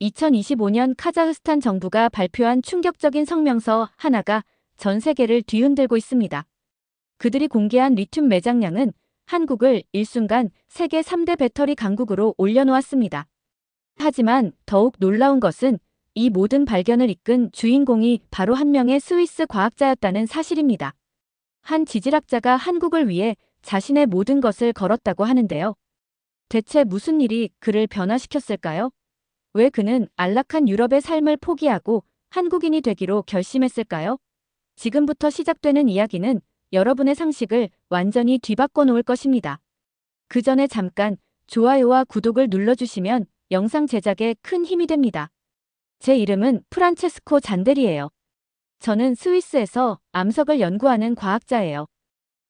2025년 카자흐스탄 정부가 발표한 충격적인 성명서 하나가 전 세계를 뒤흔들고 있습니다. 그들이 공개한 리튬 매장량은 한국을 일순간 세계 3대 배터리 강국으로 올려놓았습니다. 하지만 더욱 놀라운 것은 이 모든 발견을 이끈 주인공이 바로 한 명의 스위스 과학자였다는 사실입니다. 한 지질학자가 한국을 위해 자신의 모든 것을 걸었다고 하는데요. 대체 무슨 일이 그를 변화시켰을까요? 왜 그는 안락한 유럽의 삶을 포기하고 한국인이 되기로 결심했을까요? 지금부터 시작되는 이야기는 여러분의 상식을 완전히 뒤바꿔 놓을 것입니다. 그 전에 잠깐 좋아요와 구독을 눌러주시면 영상 제작에 큰 힘이 됩니다. 제 이름은 프란체스코 잔데리예요. 저는 스위스에서 암석을 연구하는 과학자예요.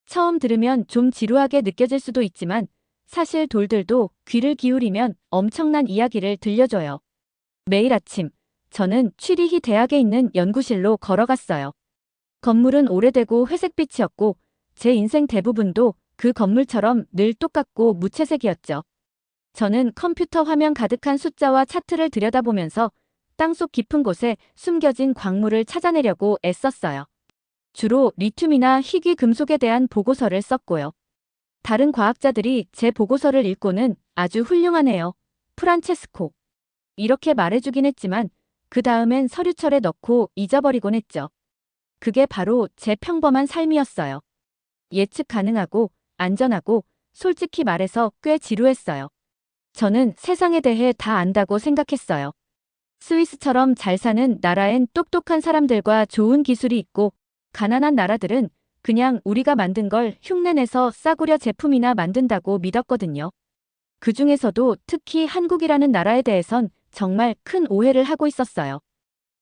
처음 들으면 좀 지루하게 느껴질 수도 있지만 사실 돌들도 귀를 기울이면 엄청난 이야기를 들려줘요. 매일 아침 저는 취리히 대학에 있는 연구실로 걸어갔어요. 건물은 오래되고 회색빛이었고 제 인생 대부분도 그 건물처럼 늘 똑같고 무채색이었죠. 저는 컴퓨터 화면 가득한 숫자와 차트를 들여다보면서 땅속 깊은 곳에 숨겨진 광물을 찾아내려고 애썼어요. 주로 리튬이나 희귀 금속에 대한 보고서를 썼고요. 다른 과학자들이 제 보고서를 읽고는 아주 훌륭하네요. 프란체스코. 이렇게 말해주긴 했지만 그 다음엔 서류철에 넣고 잊어버리곤 했죠. 그게 바로 제 평범한 삶이었어요. 예측 가능하고 안전하고 솔직히 말해서 꽤 지루했어요. 저는 세상에 대해 다 안다고 생각했어요. 스위스처럼 잘 사는 나라엔 똑똑한 사람들과 좋은 기술이 있고 가난한 나라들은 그냥 우리가 만든 걸 흉내내서 싸구려 제품이나 만든다고 믿었거든요. 그 중에서도 특히 한국이라는 나라에 대해선 정말 큰 오해를 하고 있었어요.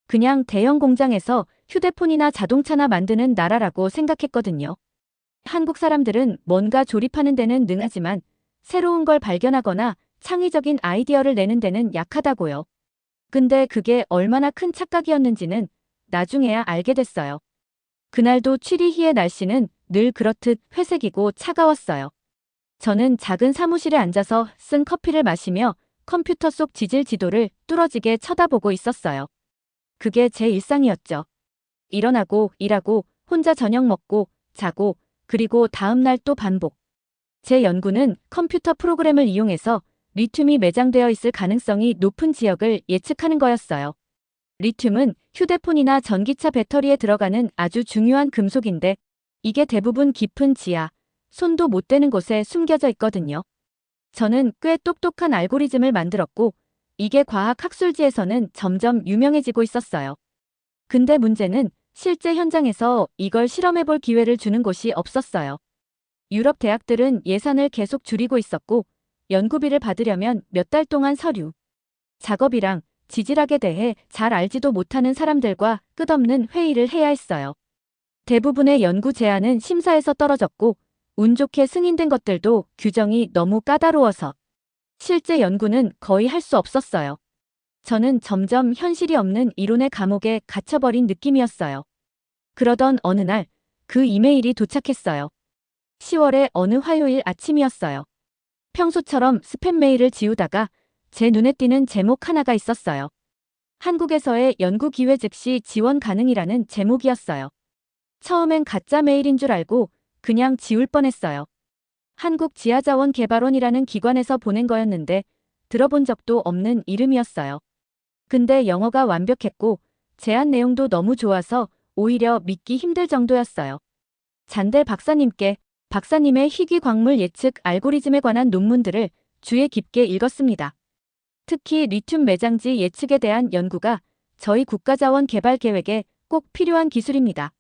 그냥 대형 공장에서 휴대폰이나 자동차나 만드는 나라라고 생각했거든요. 한국 사람들은 뭔가 조립하는 데는 능하지만 새로운 걸 발견하거나 창의적인 아이디어를 내는 데는 약하다고요. 근데 그게 얼마나 큰 착각이었는지는 나중에야 알게 됐어요. 그날도 취리히의 날씨는 늘 그렇듯 회색이고 차가웠어요. 저는 작은 사무실에 앉아서 쓴 커피를 마시며 컴퓨터 속 지질 지도를 뚫어지게 쳐다보고 있었어요. 그게 제 일상이었죠. 일어나고 일하고 혼자 저녁 먹고 자고 그리고 다음날 또 반복. 제 연구는 컴퓨터 프로그램을 이용해서 리튬이 매장되어 있을 가능성이 높은 지역을 예측하는 거였어요. 리튬은 휴대폰이나 전기차 배터리에 들어가는 아주 중요한 금속인데 이게 대부분 깊은 지하, 손도 못 대는 곳에 숨겨져 있거든요. 저는 꽤 똑똑한 알고리즘을 만들었고 이게 과학 학술지에서는 점점 유명해지고 있었어요. 근데 문제는 실제 현장에서 이걸 실험해 볼 기회를 주는 곳이 없었어요. 유럽 대학들은 예산을 계속 줄이고 있었고 연구비를 받으려면 몇 달 동안 서류, 작업이랑 지질학에 대해 잘 알지도 못하는 사람들과 끝없는 회의를 해야 했어요. 대부분의 연구 제안은 심사에서 떨어졌고 운 좋게 승인된 것들도 규정이 너무 까다로워서 실제 연구는 거의 할 수 없었어요. 저는 점점 현실이 없는 이론의 감옥에 갇혀버린 느낌이었어요. 그러던 어느 날 그 이메일이 도착했어요. 10월의 어느 화요일 아침이었어요. 평소처럼 스팸 메일을 지우다가 제 눈에 띄는 제목 하나가 있었어요. 한국에서의 연구 기회 즉시 지원 가능이라는 제목이었어요. 처음엔 가짜 메일인 줄 알고 그냥 지울 뻔했어요. 한국 지하자원개발원이라는 기관에서 보낸 거였는데 들어본 적도 없는 이름이었어요. 근데 영어가 완벽했고 제안 내용도 너무 좋아서 오히려 믿기 힘들 정도였어요. 잔델 박사님께 박사님의 희귀 광물 예측 알고리즘에 관한 논문들을 주의 깊게 읽었습니다. 특히 리튬 매장지 예측에 대한 연구가 저희 국가자원 개발 계획에 꼭 필요한 기술입니다.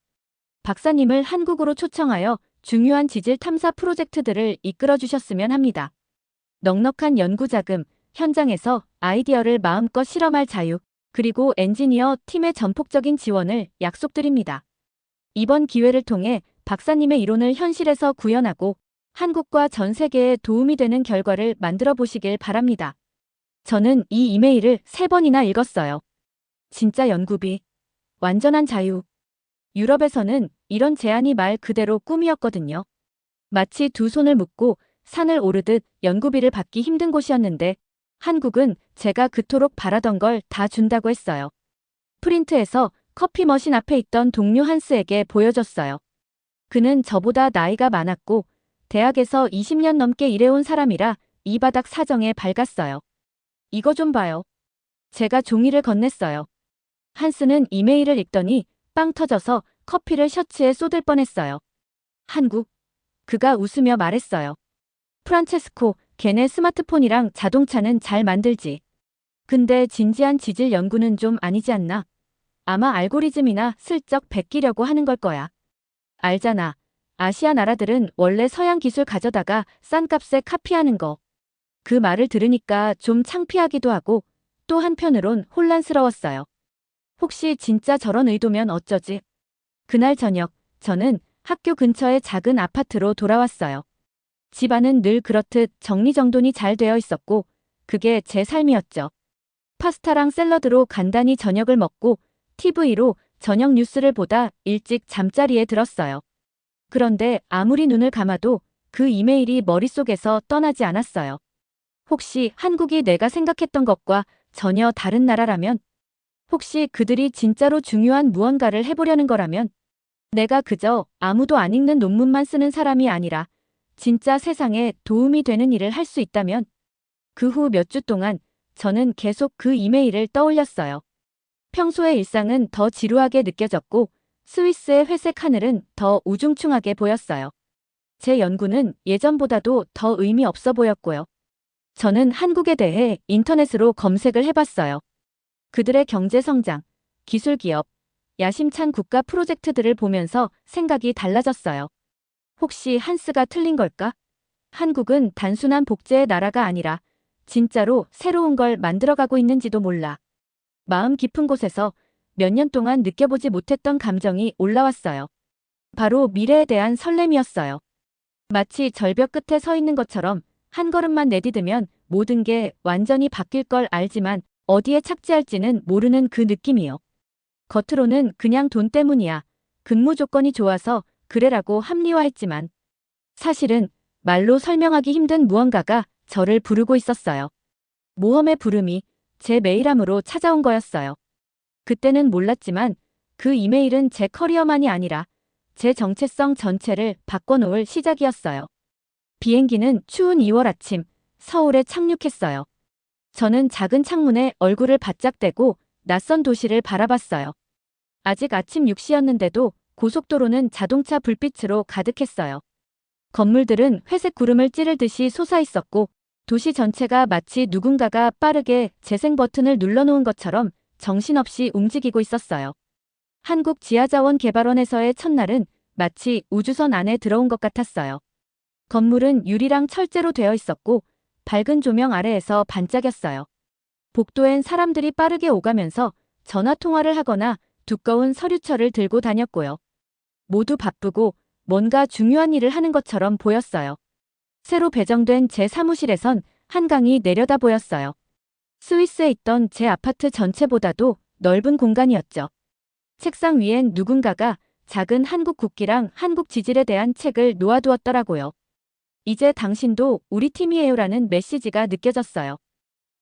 박사님을 한국으로 초청하여 중요한 지질 탐사 프로젝트들을 이끌어 주셨으면 합니다. 넉넉한 연구 자금, 현장에서 아이디어를 마음껏 실험할 자유, 그리고 엔지니어 팀의 전폭적인 지원을 약속드립니다. 이번 기회를 통해 박사님의 이론을 현실에서 구현하고 한국과 전 세계에 도움이 되는 결과를 만들어 보시길 바랍니다. 저는 이 이메일을 세 번이나 읽었어요. 진짜 연구비. 완전한 자유. 유럽에서는 이런 제안이 말 그대로 꿈이었거든요. 마치 두 손을 묶고 산을 오르듯 연구비를 받기 힘든 곳이었는데 한국은 제가 그토록 바라던 걸 다 준다고 했어요. 프린트에서 커피 머신 앞에 있던 동료 한스에게 보여줬어요. 그는 저보다 나이가 많았고 대학에서 20년 넘게 일해온 사람이라 이 바닥 사정에 밝았어요. 이거 좀 봐요. 제가 종이를 건넸어요. 한스는 이메일을 읽더니 빵 터져서 커피를 셔츠에 쏟을 뻔했어요. 한국. 그가 웃으며 말했어요. 프란체스코, 걔네 스마트폰이랑 자동차는 잘 만들지. 근데 진지한 지질 연구는 좀 아니지 않나? 아마 알고리즘이나 슬쩍 베끼려고 하는 걸 거야. 알잖아. 아시아 나라들은 원래 서양 기술 가져다가 싼 값에 카피하는 거. 그 말을 들으니까 좀 창피하기도 하고 또 한편으론 혼란스러웠어요. 혹시 진짜 저런 의도면 어쩌지? 그날 저녁, 저는 학교 근처의 작은 아파트로 돌아왔어요. 집안은 늘 그렇듯 정리정돈이 잘 되어 있었고, 그게 제 삶이었죠. 파스타랑 샐러드로 간단히 저녁을 먹고, TV로 저녁 뉴스를 보다 일찍 잠자리에 들었어요. 그런데 아무리 눈을 감아도 그 이메일이 머릿속에서 떠나지 않았어요. 혹시 한국이 내가 생각했던 것과 전혀 다른 나라라면? 혹시 그들이 진짜로 중요한 무언가를 해보려는 거라면? 내가 그저 아무도 안 읽는 논문만 쓰는 사람이 아니라 진짜 세상에 도움이 되는 일을 할 수 있다면? 그 후 몇 주 동안 저는 계속 그 이메일을 떠올렸어요. 평소의 일상은 더 지루하게 느껴졌고 스위스의 회색 하늘은 더 우중충하게 보였어요. 제 연구는 예전보다도 더 의미 없어 보였고요. 저는 한국에 대해 인터넷으로 검색을 해봤어요. 그들의 경제 성장, 기술 기업, 야심찬 국가 프로젝트들을 보면서 생각이 달라졌어요. 혹시 한스가 틀린 걸까? 한국은 단순한 복제의 나라가 아니라 진짜로 새로운 걸 만들어가고 있는지도 몰라. 마음 깊은 곳에서 몇 년 동안 느껴보지 못했던 감정이 올라왔어요. 바로 미래에 대한 설렘이었어요. 마치 절벽 끝에 서 있는 것처럼 한 걸음만 내디디면 모든 게 완전히 바뀔 걸 알지만 어디에 착지할지는 모르는 그 느낌이요. 겉으로는 그냥 돈 때문이야. 근무 조건이 좋아서 그래라고 합리화했지만 사실은 말로 설명하기 힘든 무언가가 저를 부르고 있었어요. 모험의 부름이 제 메일함으로 찾아온 거였어요. 그때는 몰랐지만 그 이메일은 제 커리어만이 아니라 제 정체성 전체를 바꿔놓을 시작이었어요. 비행기는 추운 2월 아침 서울에 착륙했어요. 저는 작은 창문에 얼굴을 바짝 대고 낯선 도시를 바라봤어요. 아직 아침 6시였는데도 고속도로는 자동차 불빛으로 가득했어요. 건물들은 회색 구름을 찌르듯이 솟아있었고 도시 전체가 마치 누군가가 빠르게 재생 버튼을 눌러놓은 것처럼 정신없이 움직이고 있었어요. 한국 지하자원개발원에서의 첫날은 마치 우주선 안에 들어온 것 같았어요. 건물은 유리랑 철제로 되어 있었고 밝은 조명 아래에서 반짝였어요. 복도엔 사람들이 빠르게 오가면서 전화 통화를 하거나 두꺼운 서류철을 들고 다녔고요. 모두 바쁘고 뭔가 중요한 일을 하는 것처럼 보였어요. 새로 배정된 제 사무실에선 한강이 내려다 보였어요. 스위스에 있던 제 아파트 전체보다도 넓은 공간이었죠. 책상 위엔 누군가가 작은 한국 국기랑 한국 지질에 대한 책을 놓아두었더라고요. 이제 당신도 우리 팀이에요라는 메시지가 느껴졌어요.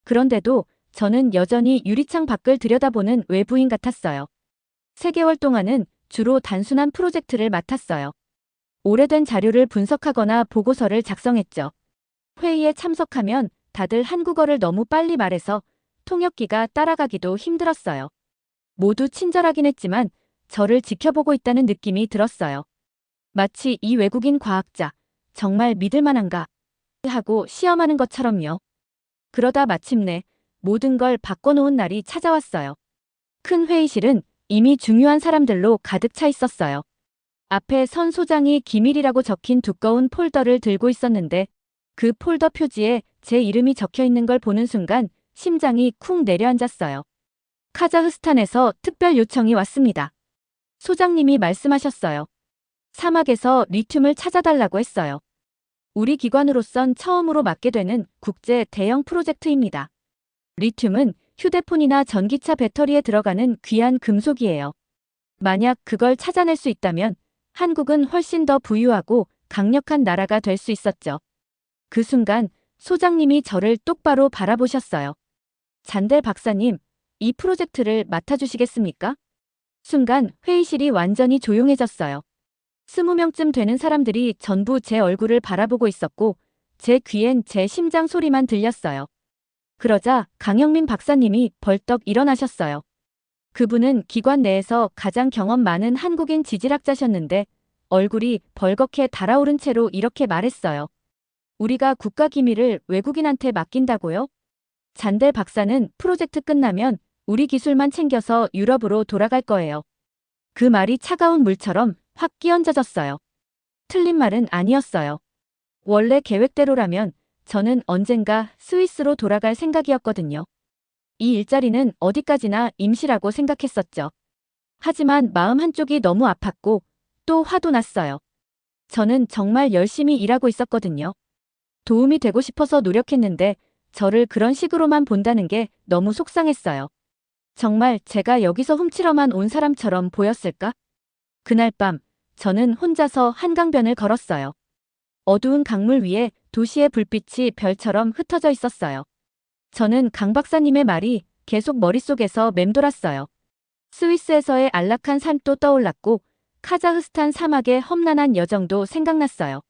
그런데도 저는 여전히 유리창 밖을 들여다보는 외부인 같았어요. 3개월 동안은 주로 단순한 프로젝트를 맡았어요. 오래된 자료를 분석하거나 보고서를 작성했죠. 회의에 참석하면 다들 한국어를 너무 빨리 말해서 통역기가 따라가기도 힘들었어요. 모두 친절하긴 했지만 저를 지켜보고 있다는 느낌이 들었어요. 마치 이 외국인 과학자, 정말 믿을 만한가? 하고 시험하는 것처럼요. 그러다 마침내 모든 걸 바꿔놓은 날이 찾아왔어요. 큰 회의실은 이미 중요한 사람들로 가득 차 있었어요. 앞에 선 소장이 기밀이라고 적힌 두꺼운 폴더를 들고 있었는데 그 폴더 표지에 제 이름이 적혀 있는 걸 보는 순간 심장이 쿵 내려앉았어요. 카자흐스탄에서 특별 요청이 왔습니다. 소장님이 말씀하셨어요. 사막에서 리튬을 찾아달라고 했어요. 우리 기관으로선 처음으로 맡게 되는 국제 대형 프로젝트입니다. 리튬은 휴대폰이나 전기차 배터리에 들어가는 귀한 금속이에요. 만약 그걸 찾아낼 수 있다면 한국은 훨씬 더 부유하고 강력한 나라가 될 수 있었죠. 그 순간 소장님이 저를 똑바로 바라보셨어요. 잔델 박사님, 이 프로젝트를 맡아주시겠습니까? 순간 회의실이 완전히 조용해졌어요. 스무 명쯤 되는 사람들이 전부 제 얼굴을 바라보고 있었고, 제 귀엔 제 심장 소리만 들렸어요. 그러자 강영민 박사님이 벌떡 일어나셨어요. 그분은 기관 내에서 가장 경험 많은 한국인 지질학자셨는데, 얼굴이 벌겋게 달아오른 채로 이렇게 말했어요. 우리가 국가 기밀을 외국인한테 맡긴다고요? 잔델 박사는 프로젝트 끝나면 우리 기술만 챙겨서 유럽으로 돌아갈 거예요. 그 말이 차가운 물처럼 확 끼얹어졌어요. 틀린 말은 아니었어요. 원래 계획대로라면 저는 언젠가 스위스로 돌아갈 생각이었거든요. 이 일자리는 어디까지나 임시라고 생각했었죠. 하지만 마음 한쪽이 너무 아팠고 또 화도 났어요. 저는 정말 열심히 일하고 있었거든요. 도움이 되고 싶어서 노력했는데 저를 그런 식으로만 본다는 게 너무 속상했어요. 정말 제가 여기서 훔치러만 온 사람처럼 보였을까? 그날 밤 저는 혼자서 한강변을 걸었어요. 어두운 강물 위에 도시의 불빛이 별처럼 흩어져 있었어요. 저는 강 박사님의 말이 계속 머릿속에서 맴돌았어요. 스위스에서의 안락한 삶도 떠올랐고 카자흐스탄 사막의 험난한 여정도 생각났어요.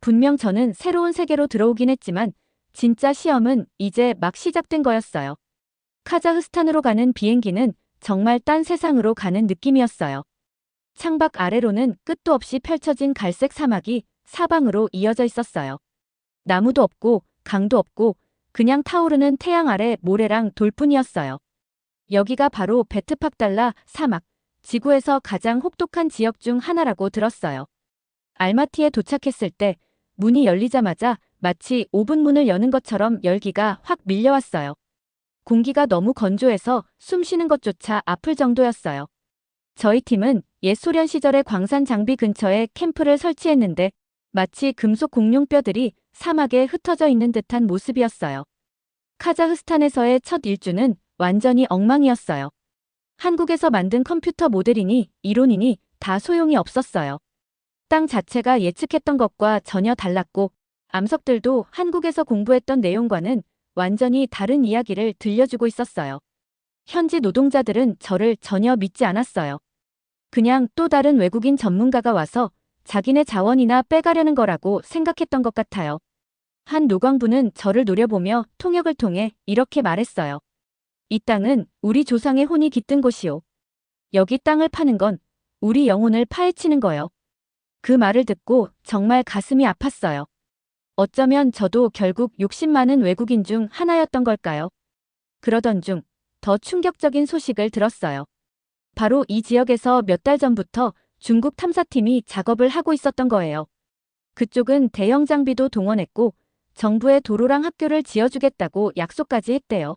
분명 저는 새로운 세계로 들어오긴 했지만 진짜 시험은 이제 막 시작된 거였어요. 카자흐스탄으로 가는 비행기는 정말 딴 세상으로 가는 느낌이었어요. 창밖 아래로는 끝도 없이 펼쳐진 갈색 사막이 사방으로 이어져 있었어요. 나무도 없고 강도 없고 그냥 타오르는 태양 아래 모래랑 돌뿐이었어요. 여기가 바로 베트팍달라 사막, 지구에서 가장 혹독한 지역 중 하나라고 들었어요. 알마티에 도착했을 때 문이 열리자마자 마치 오븐 문을 여는 것처럼 열기가 확 밀려왔어요. 공기가 너무 건조해서 숨 쉬는 것조차 아플 정도였어요. 저희 팀은 옛 소련 시절의 광산 장비 근처에 캠프를 설치했는데 마치 금속 공룡 뼈들이 사막에 흩어져 있는 듯한 모습이었어요. 카자흐스탄에서의 첫 일주는 완전히 엉망이었어요. 한국에서 만든 컴퓨터 모델이니 이론이니 다 소용이 없었어요. 땅 자체가 예측했던 것과 전혀 달랐고 암석들도 한국에서 공부했던 내용과는 완전히 다른 이야기를 들려주고 있었어요. 현지 노동자들은 저를 전혀 믿지 않았어요. 그냥 또 다른 외국인 전문가가 와서 자기네 자원이나 빼가려는 거라고 생각했던 것 같아요. 한 노광부는 저를 노려보며 통역을 통해 이렇게 말했어요. 이 땅은 우리 조상의 혼이 깃든 곳이오. 여기 땅을 파는 건 우리 영혼을 파헤치는 거요. 그 말을 듣고 정말 가슴이 아팠어요. 어쩌면 저도 결국 욕심 많은 외국인 중 하나였던 걸까요? 그러던 중 더 충격적인 소식을 들었어요. 바로 이 지역에서 몇 달 전부터 중국 탐사팀이 작업을 하고 있었던 거예요. 그쪽은 대형 장비도 동원했고 정부의 도로랑 학교를 지어주겠다고 약속까지 했대요.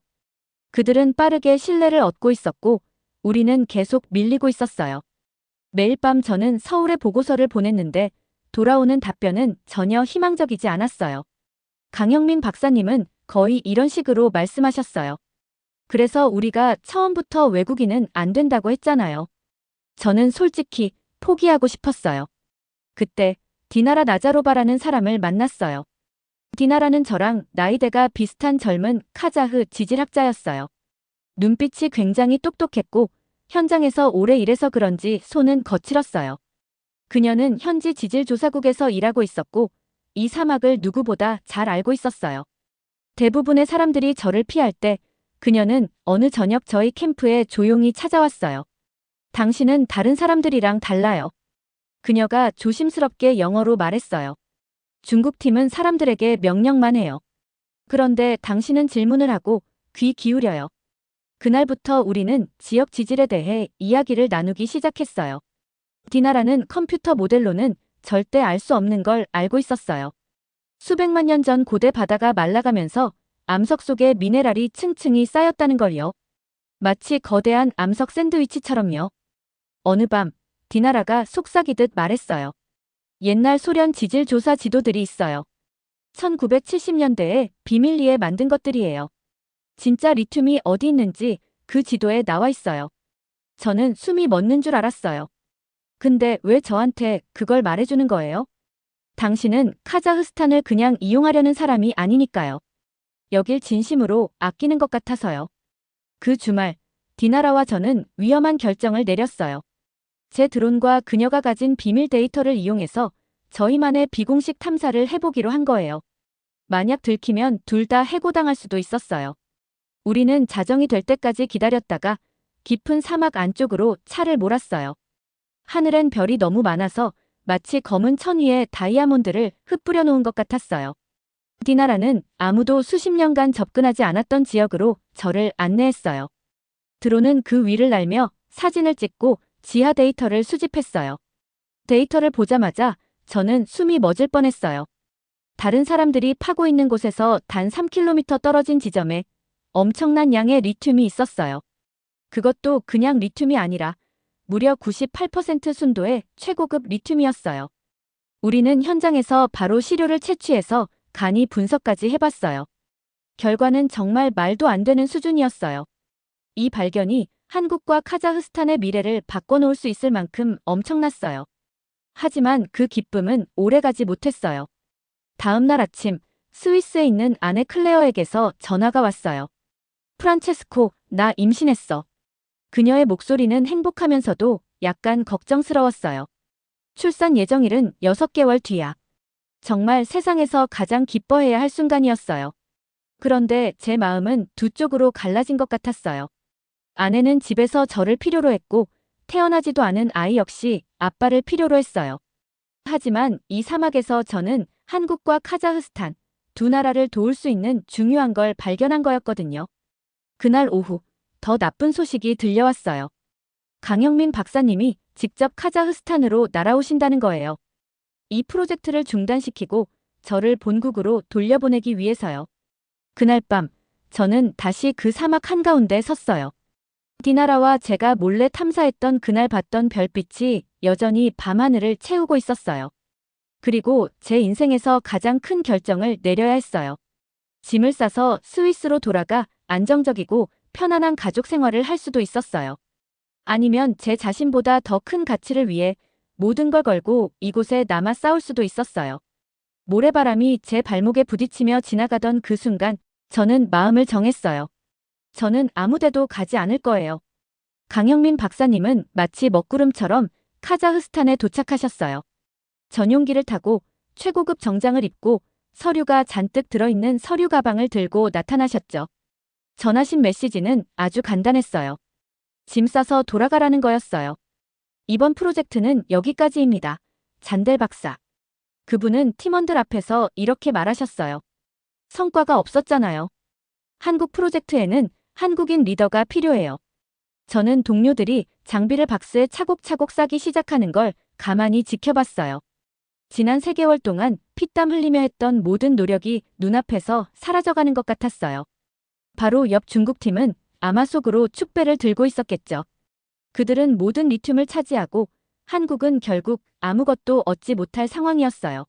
그들은 빠르게 신뢰를 얻고 있었고 우리는 계속 밀리고 있었어요. 매일 밤 저는 서울에 보고서를 보냈는데 돌아오는 답변은 전혀 희망적이지 않았어요. 강영민 박사님은 거의 이런 식으로 말씀하셨어요. 그래서 우리가 처음부터 외국인은 안 된다고 했잖아요. 저는 솔직히 포기하고 싶었어요. 그때 디나라 나자로바라는 사람을 만났어요. 디나라는 저랑 나이대가 비슷한 젊은 카자흐 지질학자였어요. 눈빛이 굉장히 똑똑했고 현장에서 오래 일해서 그런지 손은 거칠었어요. 그녀는 현지 지질조사국에서 일하고 있었고 이 사막을 누구보다 잘 알고 있었어요. 대부분의 사람들이 저를 피할 때 그녀는 어느 저녁 저희 캠프에 조용히 찾아왔어요. 당신은 다른 사람들이랑 달라요. 그녀가 조심스럽게 영어로 말했어요. 중국 팀은 사람들에게 명령만 해요. 그런데 당신은 질문을 하고 귀 기울여요. 그날부터 우리는 지역 지질에 대해 이야기를 나누기 시작했어요. 디나라는 컴퓨터 모델로는 절대 알 수 없는 걸 알고 있었어요. 수백만 년 전 고대 바다가 말라가면서 암석 속에 미네랄이 층층이 쌓였다는 걸요. 마치 거대한 암석 샌드위치처럼요. 어느 밤 디나라가 속삭이듯 말했어요. 옛날 소련 지질 조사 지도들이 있어요. 1970년대에 비밀리에 만든 것들이에요. 진짜 리튬이 어디 있는지 그 지도에 나와 있어요. 저는 숨이 멎는 줄 알았어요. 근데 왜 저한테 그걸 말해주는 거예요? 당신은 카자흐스탄을 그냥 이용하려는 사람이 아니니까요. 여길 진심으로 아끼는 것 같아서요. 그 주말, 디나라와 저는 위험한 결정을 내렸어요. 제 드론과 그녀가 가진 비밀 데이터를 이용해서 저희만의 비공식 탐사를 해보기로 한 거예요. 만약 들키면 둘 다 해고당할 수도 있었어요. 우리는 자정이 될 때까지 기다렸다가 깊은 사막 안쪽으로 차를 몰았어요. 하늘엔 별이 너무 많아서 마치 검은 천 위에 다이아몬드를 흩뿌려 놓은 것 같았어요. 디나라는 아무도 수십 년간 접근하지 않았던 지역으로 저를 안내했어요. 드론은 그 위를 날며 사진을 찍고 지하 데이터를 수집했어요. 데이터를 보자마자 저는 숨이 멎을 뻔했어요. 다른 사람들이 파고 있는 곳에서 단 3km 떨어진 지점에 엄청난 양의 리튬이 있었어요. 그것도 그냥 리튬이 아니라 무려 98% 순도의 최고급 리튬이었어요. 우리는 현장에서 바로 시료를 채취해서 간이 분석까지 해봤어요. 결과는 정말 말도 안 되는 수준이었어요. 이 발견이 한국과 카자흐스탄의 미래를 바꿔놓을 수 있을 만큼 엄청났어요. 하지만 그 기쁨은 오래가지 못했어요. 다음 날 아침 스위스에 있는 아내 클레어에게서 전화가 왔어요. 프란체스코, 나 임신했어. 그녀의 목소리는 행복하면서도 약간 걱정스러웠어요. 출산 예정일은 6개월 뒤야. 정말 세상에서 가장 기뻐해야 할 순간이었어요. 그런데 제 마음은 두 쪽으로 갈라진 것 같았어요. 아내는 집에서 저를 필요로 했고 태어나지도 않은 아이 역시 아빠를 필요로 했어요. 하지만 이 사막에서 저는 한국과 카자흐스탄 두 나라를 도울 수 있는 중요한 걸 발견한 거였거든요. 그날 오후 더 나쁜 소식이 들려왔어요. 강영민 박사님이 직접 카자흐스탄으로 날아오신다는 거예요. 이 프로젝트를 중단시키고 저를 본국으로 돌려보내기 위해서요. 그날 밤 저는 다시 그 사막 한가운데 섰어요. 디나라와 제가 몰래 탐사했던 그날 봤던 별빛이 여전히 밤하늘을 채우고 있었어요. 그리고 제 인생에서 가장 큰 결정을 내려야 했어요. 짐을 싸서 스위스로 돌아가 안정적이고 편안한 가족 생활을 할 수도 있었어요. 아니면 제 자신보다 더 큰 가치를 위해 모든 걸 걸고 이곳에 남아 싸울 수도 있었어요. 모래바람이 제 발목에 부딪히며 지나가던 그 순간 저는 마음을 정했어요. 저는 아무데도 가지 않을 거예요. 강영민 박사님은 마치 먹구름처럼 카자흐스탄에 도착하셨어요. 전용기를 타고 최고급 정장을 입고 서류가 잔뜩 들어있는 서류 가방을 들고 나타나셨죠. 전하신 메시지는 아주 간단했어요. 짐 싸서 돌아가라는 거였어요. 이번 프로젝트는 여기까지입니다. 잔델 박사. 그분은 팀원들 앞에서 이렇게 말하셨어요. 성과가 없었잖아요. 한국 프로젝트에는 한국인 리더가 필요해요. 저는 동료들이 장비를 박스에 차곡차곡 싸기 시작하는 걸 가만히 지켜봤어요. 지난 3개월 동안 피땀 흘리며 했던 모든 노력이 눈앞에서 사라져가는 것 같았어요. 바로 옆 중국팀은 아마 속으로 축배를 들고 있었겠죠. 그들은 모든 리튬을 차지하고 한국은 결국 아무것도 얻지 못할 상황이었어요.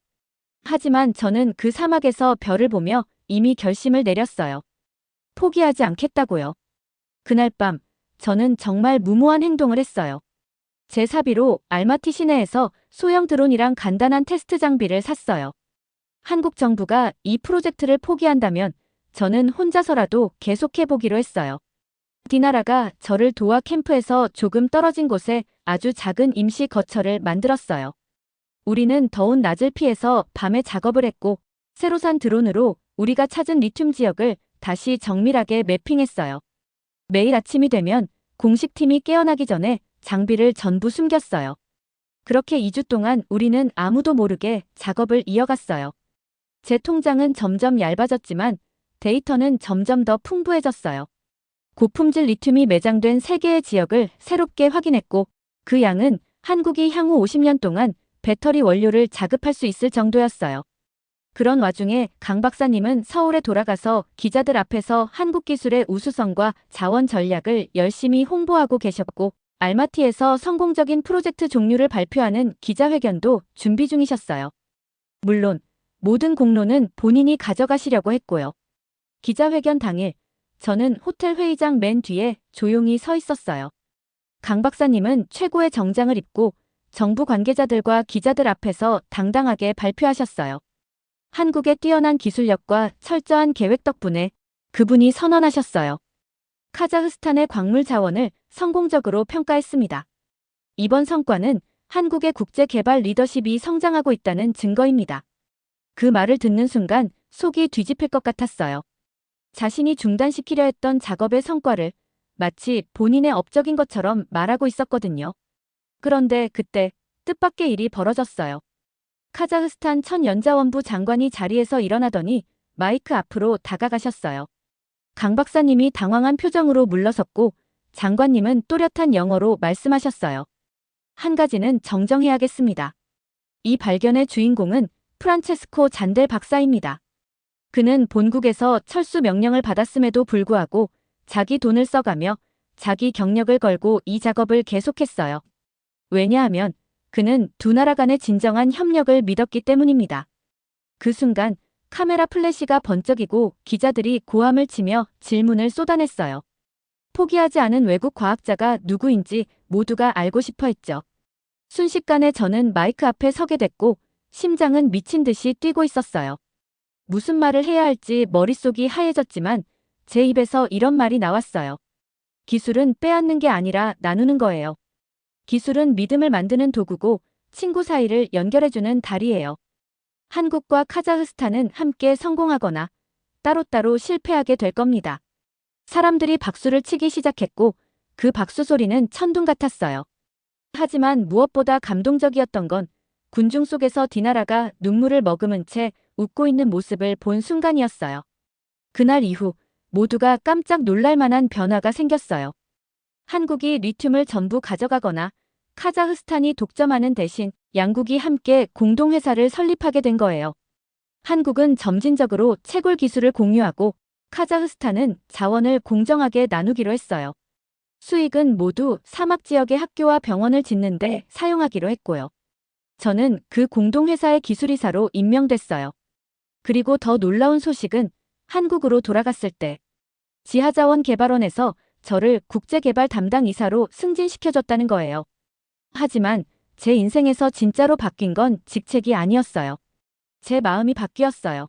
하지만 저는 그 사막에서 별을 보며 이미 결심을 내렸어요. 포기하지 않겠다고요. 그날 밤 저는 정말 무모한 행동을 했어요. 제 사비로 알마티 시내에서 소형 드론이랑 간단한 테스트 장비를 샀어요. 한국 정부가 이 프로젝트를 포기한다면 저는 혼자서라도 계속해보기로 했어요. 디나라가 저를 도와 캠프에서 조금 떨어진 곳에 아주 작은 임시 거처를 만들었어요. 우리는 더운 낮을 피해서 밤에 작업을 했고 새로 산 드론으로 우리가 찾은 리튬 지역을 다시 정밀하게 매핑했어요. 매일 아침이 되면 공식팀이 깨어나기 전에 장비를 전부 숨겼어요. 그렇게 2주 동안 우리는 아무도 모르게 작업을 이어갔어요. 제 통장은 점점 얇아졌지만 데이터는 점점 더 풍부해졌어요. 고품질 리튬이 매장된 3개의 지역을 새롭게 확인했고 그 양은 한국이 향후 50년 동안 배터리 원료를 자급할 수 있을 정도였어요. 그런 와중에 강 박사님은 서울에 돌아가서 기자들 앞에서 한국 기술의 우수성과 자원 전략을 열심히 홍보하고 계셨고 알마티에서 성공적인 프로젝트 종류를 발표하는 기자회견도 준비 중이셨어요. 물론 모든 공로는 본인이 가져가시려고 했고요. 기자회견 당일 저는 호텔 회의장 맨 뒤에 조용히 서 있었어요. 강 박사님은 최고의 정장을 입고 정부 관계자들과 기자들 앞에서 당당하게 발표하셨어요. 한국의 뛰어난 기술력과 철저한 계획 덕분에 그분이 선언하셨어요. 카자흐스탄의 광물 자원을 성공적으로 평가했습니다. 이번 성과는 한국의 국제 개발 리더십이 성장하고 있다는 증거입니다. 그 말을 듣는 순간 속이 뒤집힐 것 같았어요. 자신이 중단시키려 했던 작업의 성과를 마치 본인의 업적인 것처럼 말하고 있었거든요. 그런데 그때 뜻밖의 일이 벌어졌어요. 카자흐스탄 천 연자원부 장관이 자리에서 일어나더니 마이크 앞으로 다가가셨어요. 강 박사님이 당황한 표정으로 물러섰고 장관님은 또렷한 영어로 말씀하셨어요. 한 가지는 정정해야겠습니다. 이 발견의 주인공은 프란체스코 잔델 박사입니다. 그는 본국에서 철수 명령을 받았음에도 불구하고 자기 돈을 써가며 자기 경력을 걸고 이 작업을 계속했어요. 왜냐하면 그는 두 나라 간의 진정한 협력을 믿었기 때문입니다. 그 순간 카메라 플래시가 번쩍이고 기자들이 고함을 치며 질문을 쏟아냈어요. 포기하지 않은 외국 과학자가 누구인지 모두가 알고 싶어 했죠. 순식간에 저는 마이크 앞에 서게 됐고 심장은 미친 듯이 뛰고 있었어요. 무슨 말을 해야 할지 머릿속이 하얘졌지만 제 입에서 이런 말이 나왔어요. 기술은 빼앗는 게 아니라 나누는 거예요. 기술은 믿음을 만드는 도구고 친구 사이를 연결해주는 다리예요. 한국과 카자흐스탄은 함께 성공하거나 따로따로 실패하게 될 겁니다. 사람들이 박수를 치기 시작했고 그 박수 소리는 천둥 같았어요. 하지만 무엇보다 감동적이었던 건 군중 속에서 디나라가 눈물을 머금은 채 웃고 있는 모습을 본 순간이었어요. 그날 이후 모두가 깜짝 놀랄 만한 변화가 생겼어요. 한국이 리튬을 전부 가져가거나 카자흐스탄이 독점하는 대신 양국이 함께 공동회사를 설립하게 된 거예요. 한국은 점진적으로 채굴 기술을 공유하고 카자흐스탄은 자원을 공정하게 나누기로 했어요. 수익은 모두 사막 지역의 학교와 병원을 짓는데 사용하기로 했고요. 저는 그 공동회사의 기술이사로 임명됐어요. 그리고 더 놀라운 소식은 한국으로 돌아갔을 때 지하자원 개발원에서 저를 국제개발 담당 이사로 승진시켜줬다는 거예요. 하지만 제 인생에서 진짜로 바뀐 건 직책이 아니었어요. 제 마음이 바뀌었어요.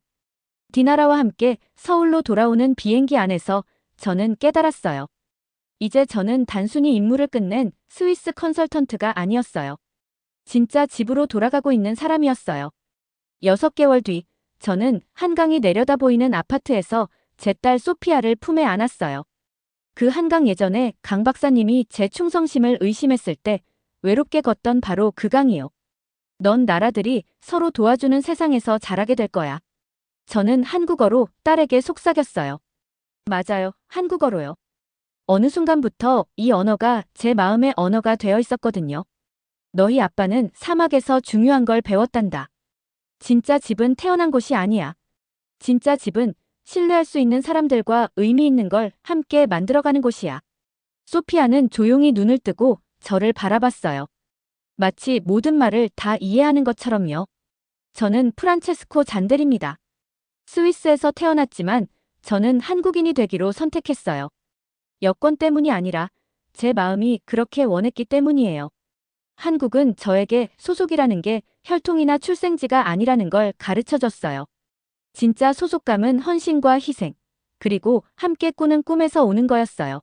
디나라와 함께 서울로 돌아오는 비행기 안에서 저는 깨달았어요. 이제 저는 단순히 임무를 끝낸 스위스 컨설턴트가 아니었어요. 진짜 집으로 돌아가고 있는 사람이었어요. 6개월 뒤, 저는 한강이 내려다 보이는 아파트에서 제 딸 소피아를 품에 안았어요. 그 한강 예전에 강 박사님이 제 충성심을 의심했을 때 외롭게 걷던 바로 그 강이요. 넌 나라들이 서로 도와주는 세상에서 자라게 될 거야. 저는 한국어로 딸에게 속삭였어요. 맞아요. 한국어로요. 어느 순간부터 이 언어가 제 마음의 언어가 되어 있었거든요. 너희 아빠는 사막에서 중요한 걸 배웠단다. 진짜 집은 태어난 곳이 아니야. 진짜 집은 신뢰할 수 있는 사람들과 의미 있는 걸 함께 만들어가는 곳이야. 소피아는 조용히 눈을 뜨고 저를 바라봤어요. 마치 모든 말을 다 이해하는 것처럼요. 저는 프란체스코 잔델입니다. 스위스에서 태어났지만 저는 한국인이 되기로 선택했어요. 여권 때문이 아니라 제 마음이 그렇게 원했기 때문이에요. 한국은 저에게 소속이라는 게 혈통이나 출생지가 아니라는 걸 가르쳐 줬어요. 진짜 소속감은 헌신과 희생, 그리고 함께 꾸는 꿈에서 오는 거였어요.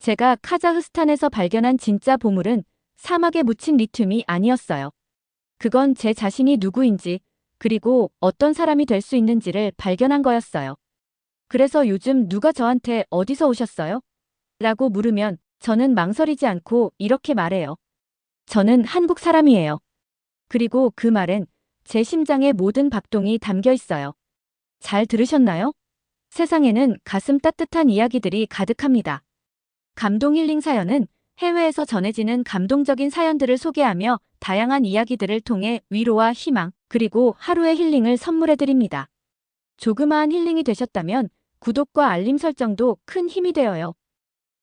제가 카자흐스탄에서 발견한 진짜 보물은 사막에 묻힌 리튬이 아니었어요. 그건 제 자신이 누구인지, 그리고 어떤 사람이 될 수 있는지를 발견한 거였어요. 그래서 요즘 누가 저한테 어디서 오셨어요? 라고 물으면 저는 망설이지 않고 이렇게 말해요. 저는 한국 사람이에요. 그리고 그 말엔 제 심장의 모든 박동이 담겨 있어요. 잘 들으셨나요? 세상에는 가슴 따뜻한 이야기들이 가득합니다. 감동 힐링 사연은 해외에서 전해지는 감동적인 사연들을 소개하며 다양한 이야기들을 통해 위로와 희망, 그리고 하루의 힐링을 선물해 드립니다. 조그마한 힐링이 되셨다면 구독과 알림 설정도 큰 힘이 되어요.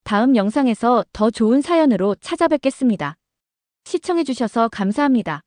다음 영상에서 더 좋은 사연으로 찾아뵙겠습니다. 시청해주셔서 감사합니다.